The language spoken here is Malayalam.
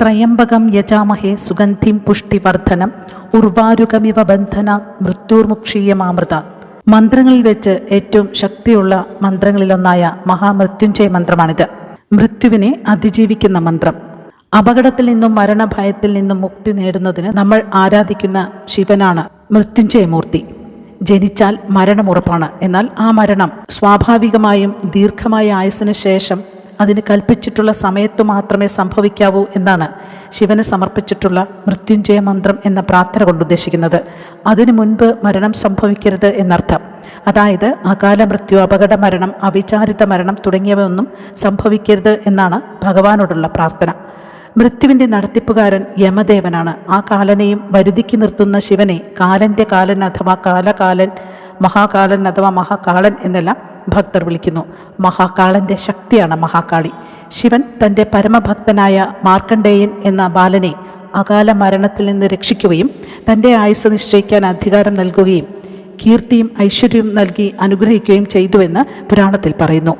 ത്രയംബകം യജാമഹേ സുഗന്ധിം പുഷ്ടിവർദ്ധനം ഉർവാരുകമിവ ബന്ധന മൃത്യുർമുക്ഷീയമാമൃത. മന്ത്രങ്ങളിൽ വെച്ച് ഏറ്റവും ശക്തിയുള്ള മന്ത്രങ്ങളിലൊന്നായ മഹാമൃത്യുഞ്ജയ മന്ത്രമാണിത്. മൃത്യുവിനെ അതിജീവിക്കുന്ന മന്ത്രം. അപകടത്തിൽ നിന്നും മരണഭയത്തിൽ നിന്നും മുക്തി നേടുന്നതിന് നമ്മൾ ആരാധിക്കുന്ന ശിവനാണ് മൃത്യുഞ്ജയമൂർത്തി. ജനിച്ചാൽ മരണം ഉറപ്പാണ് എന്നാൽ ആ മരണം സ്വാഭാവികമായും ദീർഘമായ ആയുസ്സിന് ശേഷം അതിന് കൽപ്പിച്ചിട്ടുള്ള സമയത്തു മാത്രമേ സംഭവിക്കാവൂ എന്നാണ് ശിവന് സമർപ്പിച്ചിട്ടുള്ള മൃത്യുഞ്ജയ മന്ത്രം എന്ന പ്രാർത്ഥന കൊണ്ട് ഉദ്ദേശിക്കുന്നത്. അതിനു മുൻപ് മരണം സംഭവിക്കരുത് എന്നർത്ഥം. അതായത് അകാല മൃത്യു അപകട മരണം അവിചാരിത മരണം തുടങ്ങിയവയൊന്നും സംഭവിക്കരുത് എന്നാണ് ഭഗവാനോടുള്ള പ്രാർത്ഥന. മൃത്യുവിന്റെ നടത്തിപ്പുകാരൻ യമദേവനാണ്. ആ കാലനെയും വരുതിക്ക് നിർത്തുന്ന ശിവനെ കാലന്റെ കാലൻ അഥവാ കാലകാലൻ മഹാകാലൻ അഥവാ മഹാകാളൻ എന്നെല്ലാം ഭക്തർ വിളിക്കുന്നു. മഹാകാളന്റെ ശക്തിയാണ് മഹാകാളി. ശിവൻ തന്റെ പരമഭക്തനായ മാർക്കണ്ഡേയൻ എന്ന ബാലനെ അകാല മരണത്തിൽ നിന്ന് രക്ഷിക്കുകയും തന്റെ ആയുസ് നിശ്ചയിക്കാൻ അധികാരം നൽകുകയും കീർത്തിയും ഐശ്വര്യവും നൽകി അനുഗ്രഹിക്കുകയും ചെയ്തുവെന്ന് പുരാണത്തിൽ പറയുന്നു.